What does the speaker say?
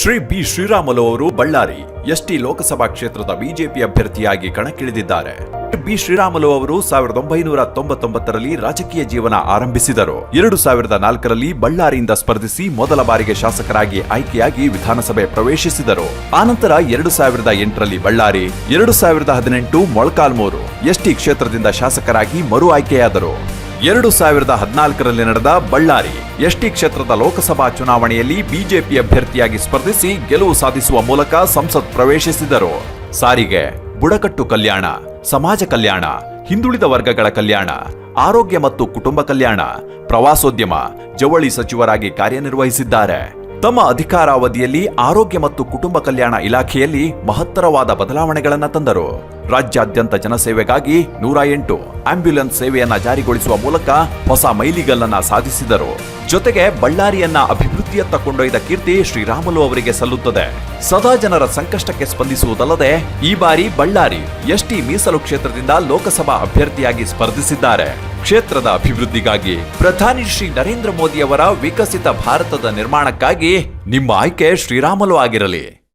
Shri B Sriramulu ಅವರು Ballari, ST Lok Sabha ಕ್ಷೇತ್ರದ BJP ಅಭ್ಯರ್ಥಿಯಾಗಿ ಕಣಕ್ಕಿಳಿದಿದ್ದಾರೆ. ಬಿ ಶ್ರೀರಾಮುಲು ಅವರು ಸಾವಿರದ ಒಂಬೈನೂರ ತೊಂಬತ್ತೊಂಬತ್ತರಲ್ಲಿ ರಾಜಕೀಯ ಜೀವನ ಆರಂಭಿಸಿದರು. ಎರಡು ಸಾವಿರದ ನಾಲ್ಕರಲ್ಲಿ ಬಳ್ಳಾರಿಯಿಂದ ಸ್ಪರ್ಧಿಸಿ ಮೊದಲ ಬಾರಿಗೆ ಶಾಸಕರಾಗಿ ಆಯ್ಕೆಯಾಗಿ ವಿಧಾನಸಭೆ ಪ್ರವೇಶಿಸಿದರು. ಆನಂತರ ಎರಡು ಸಾವಿರದ ಎಂಟರಲ್ಲಿ ಬಳ್ಳಾರಿ, ಎರಡು ಸಾವಿರದ ಹದಿನೆಂಟು ಮೊಳಕಾಲ್ಮೂರು, ಎಸ್ಟಿ ಕ್ಷೇತ್ರದಿಂದ ಶಾಸಕರಾಗಿ ಮರು ಆಯ್ಕೆಯಾದರು. ಎರಡು ಸಾವಿರದ ಹದಿನಾಲ್ಕರಲ್ಲಿ ನಡೆದ ಬಳ್ಳಾರಿ ಎಸ್ಟಿ ಕ್ಷೇತ್ರದ ಲೋಕಸಭಾ ಚುನಾವಣೆಯಲ್ಲಿ ಬಿಜೆಪಿ ಅಭ್ಯರ್ಥಿಯಾಗಿ ಸ್ಪರ್ಧಿಸಿ ಗೆಲುವು ಸಾಧಿಸುವ ಮೂಲಕ ಸಂಸತ್ ಪ್ರವೇಶಿಸಿದರು. ಸಾರಿಗೆ, ಬುಡಕಟ್ಟು ಕಲ್ಯಾಣ, ಸಮಾಜ ಕಲ್ಯಾಣ, ಹಿಂದುಳಿದ ವರ್ಗಗಳ ಕಲ್ಯಾಣ, ಆರೋಗ್ಯ ಮತ್ತು ಕುಟುಂಬ ಕಲ್ಯಾಣ, ಪ್ರವಾಸೋದ್ಯಮ, ಜವಳಿ ಸಚಿವರಾಗಿ ಕಾರ್ಯನಿರ್ವಹಿಸಿದ್ದಾರೆ. ತಮ್ಮ ಅಧಿಕಾರಾವಧಿಯಲ್ಲಿ ಆರೋಗ್ಯ ಮತ್ತು ಕುಟುಂಬ ಕಲ್ಯಾಣ ಇಲಾಖೆಯಲ್ಲಿ ಮಹತ್ತರವಾದ ಬದಲಾವಣೆಗಳನ್ನು ತಂದರು. ರಾಜ್ಯಾದ್ಯಂತ ಜನಸೇವೆಗಾಗಿ ನೂರ ಎಂಟು ಆಂಬ್ಯುಲೆನ್ಸ್ ಸೇವೆಯನ್ನ ಜಾರಿಗೊಳಿಸುವ ಮೂಲಕ ಹೊಸ ಮೈಲಿಗಲ್ಲನ್ನ ಸಾಧಿಸಿದರು. ಜೊತೆಗೆ ಬಳ್ಳಾರಿಯನ್ನ ಅಭಿವೃದ್ಧಿಯತ್ತ ಕೊಂಡೊಯ್ದ ಕೀರ್ತಿ ಶ್ರೀರಾಮುಲು ಅವರಿಗೆ ಸಲ್ಲುತ್ತದೆ. ಸದಾ ಜನರ ಸಂಕಷ್ಟಕ್ಕೆ ಸ್ಪಂದಿಸುವುದಲ್ಲದೆ ಈ ಬಾರಿ ಬಳ್ಳಾರಿ ಎಸ್ಟಿ ಮೀಸಲು ಕ್ಷೇತ್ರದಿಂದ ಲೋಕಸಭಾ ಅಭ್ಯರ್ಥಿಯಾಗಿ ಸ್ಪರ್ಧಿಸಿದ್ದಾರೆ. ಕ್ಷೇತ್ರದ ಅಭಿವೃದ್ಧಿಗಾಗಿ ಪ್ರಧಾನಿ ಶ್ರೀ ನರೇಂದ್ರ ಮೋದಿ ಅವರ ವಿಕಸಿತ ಭಾರತದ ನಿರ್ಮಾಣಕ್ಕಾಗಿ ನಿಮ್ಮ ಆಯ್ಕೆ ಶ್ರೀರಾಮಲು ಆಗಿರಲಿ.